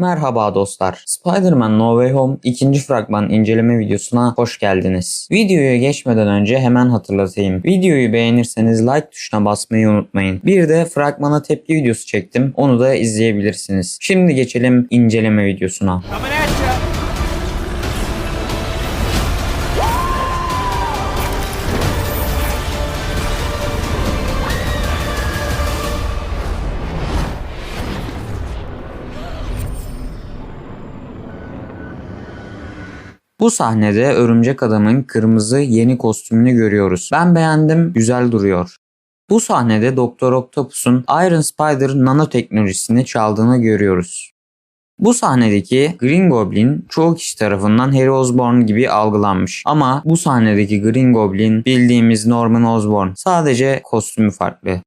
Merhaba dostlar. Spider-Man No Way Home ikinci fragman inceleme videosuna hoş geldiniz. Videoya geçmeden önce hemen hatırlatayım. Videoyu beğenirseniz like tuşuna basmayı unutmayın. Bir de fragmana tepki videosu çektim. Onu da izleyebilirsiniz. Şimdi geçelim inceleme videosuna. Coming at ya! Bu sahnede Örümcek Adam'ın kırmızı yeni kostümünü görüyoruz. Ben beğendim, güzel duruyor. Bu sahnede Doktor Octopus'un Iron Spider nanoteknolojisini çaldığını görüyoruz. Bu sahnedeki Green Goblin çoğu kişi tarafından Harry Osborn gibi algılanmış. Ama bu sahnedeki Green Goblin bildiğimiz Norman Osborn. Sadece kostümü farklı.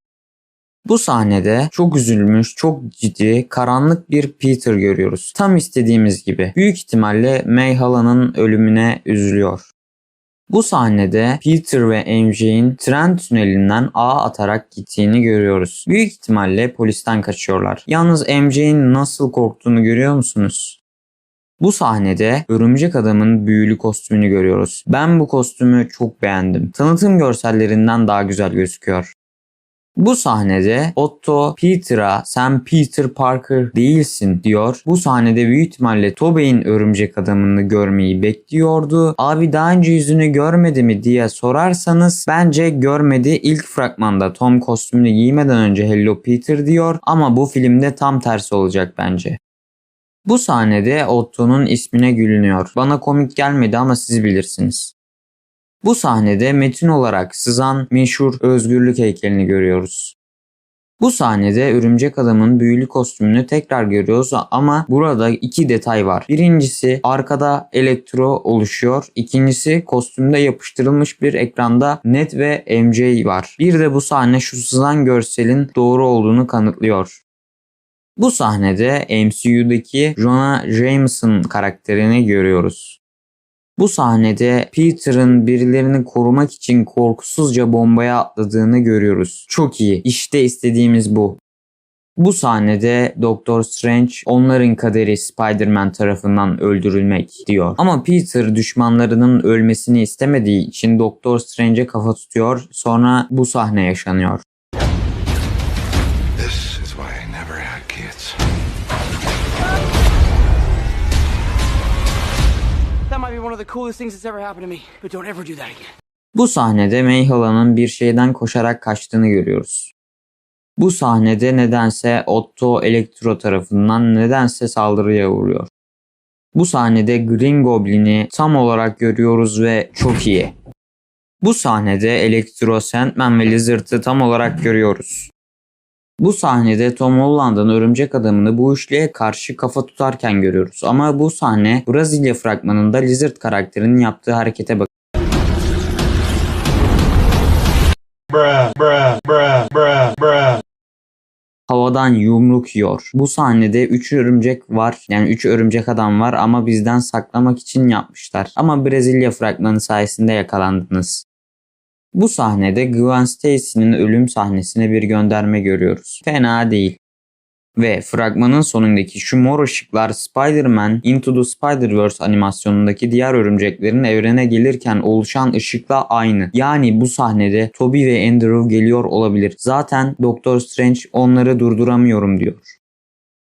Bu sahnede çok üzülmüş, çok ciddi, karanlık bir Peter görüyoruz. Tam istediğimiz gibi. Büyük ihtimalle May Hala'nın ölümüne üzülüyor. Bu sahnede Peter ve MJ'in tren tünelinden ağ atarak gittiğini görüyoruz. Büyük ihtimalle polisten kaçıyorlar. Yalnız MJ'in nasıl korktuğunu görüyor musunuz? Bu sahnede örümcek adamın büyülü kostümünü görüyoruz. Ben bu kostümü çok beğendim. Tanıtım görsellerinden daha güzel gözüküyor. Bu sahnede Otto Peter'a sen Peter Parker değilsin diyor. Bu sahnede büyük ihtimalle Tobey'in örümcek adamını görmeyi bekliyordu. Abi daha önce yüzünü görmedi mi diye sorarsanız bence görmedi. İlk fragmanda Tom kostümünü giymeden önce Hello Peter diyor ama bu filmde tam tersi olacak bence. Bu sahnede Otto'nun ismine gülünüyor. Bana komik gelmedi ama siz bilirsiniz. Bu sahnede metin olarak sızan meşhur özgürlük heykelini görüyoruz. Bu sahnede örümcek adamın büyülü kostümünü tekrar görüyoruz ama burada iki detay var. Birincisi arkada elektro oluşuyor. İkincisi kostümde yapıştırılmış bir ekranda Ned ve MJ var. Bir de bu sahne şu sızan görselin doğru olduğunu kanıtlıyor. Bu sahnede MCU'daki Jonah Jameson karakterini görüyoruz. Bu sahnede Peter'ın birilerini korumak için korkusuzca bombaya atladığını görüyoruz. Çok iyi. İşte istediğimiz bu. Bu sahnede Doktor Strange onların kaderi Spider-Man tarafından öldürülmek diyor. Ama Peter düşmanlarının ölmesini istemediği için Doktor Strange'e kafa tutuyor. Sonra bu sahne yaşanıyor. The coolest things that's ever happened to me, but don't ever do that again. Bu sahnede Mayhala'nın bir şeyden koşarak kaçtığını görüyoruz. Bu sahnede nedense Otto Elektro tarafından nedense saldırıya uğruyor. Bu sahnede Green Goblin'i tam olarak görüyoruz ve çok iyi. Bu sahnede Elektro, Sandman ve Lizard'ı tam olarak görüyoruz. Bu sahnede Tom Holland'ın örümcek adamını bu üçlüye karşı kafa tutarken görüyoruz. Ama bu sahne Brezilya fragmanında Lizard karakterinin yaptığı harekete bak. Bruh, bruh, bruh, bruh, bruh. havadan yumruk yiyor. Bu sahnede 3 örümcek var. Yani 3 örümcek adam var ama bizden saklamak için yapmışlar. Ama Brezilya fragmanı sayesinde yakalandınız. Bu sahnede Gwen Stacy'nin ölüm sahnesine bir gönderme görüyoruz. Fena değil. Ve fragmanın sonundaki şu mor ışıklar Spider-Man Into the Spider-Verse animasyonundaki diğer örümceklerin evrene gelirken oluşan ışıkla aynı. Yani bu sahnede Toby ve Andrew geliyor olabilir. Zaten Doctor Strange onları durduramıyorum diyor.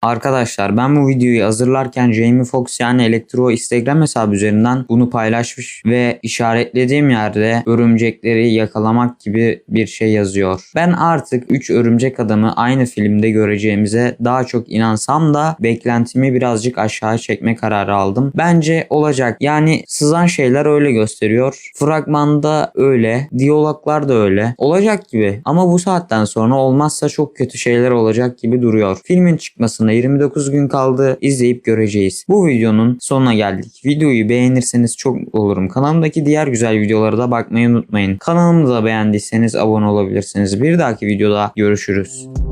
Arkadaşlar ben bu videoyu hazırlarken Jamie Foxx yani Electro Instagram hesabı üzerinden bunu paylaşmış ve işaretlediğim yerde örümcekleri yakalamak gibi bir şey yazıyor. Ben artık 3 örümcek adamı aynı filmde göreceğimize daha çok inansam da beklentimi birazcık aşağı çekme kararı aldım. Bence olacak. Yani sızan şeyler öyle gösteriyor. Fragmanda öyle. Diyaloglar da öyle. Olacak gibi. Ama bu saatten sonra olmazsa çok kötü şeyler olacak gibi duruyor. Filmin çıkmasına 29 gün kaldı. İzleyip göreceğiz. Bu videonun sonuna geldik. Videoyu beğenirseniz çok mutlu olurum. Kanalımdaki diğer güzel videolara da bakmayı unutmayın. Kanalımı da beğendiyseniz abone olabilirsiniz. Bir dahaki videoda görüşürüz.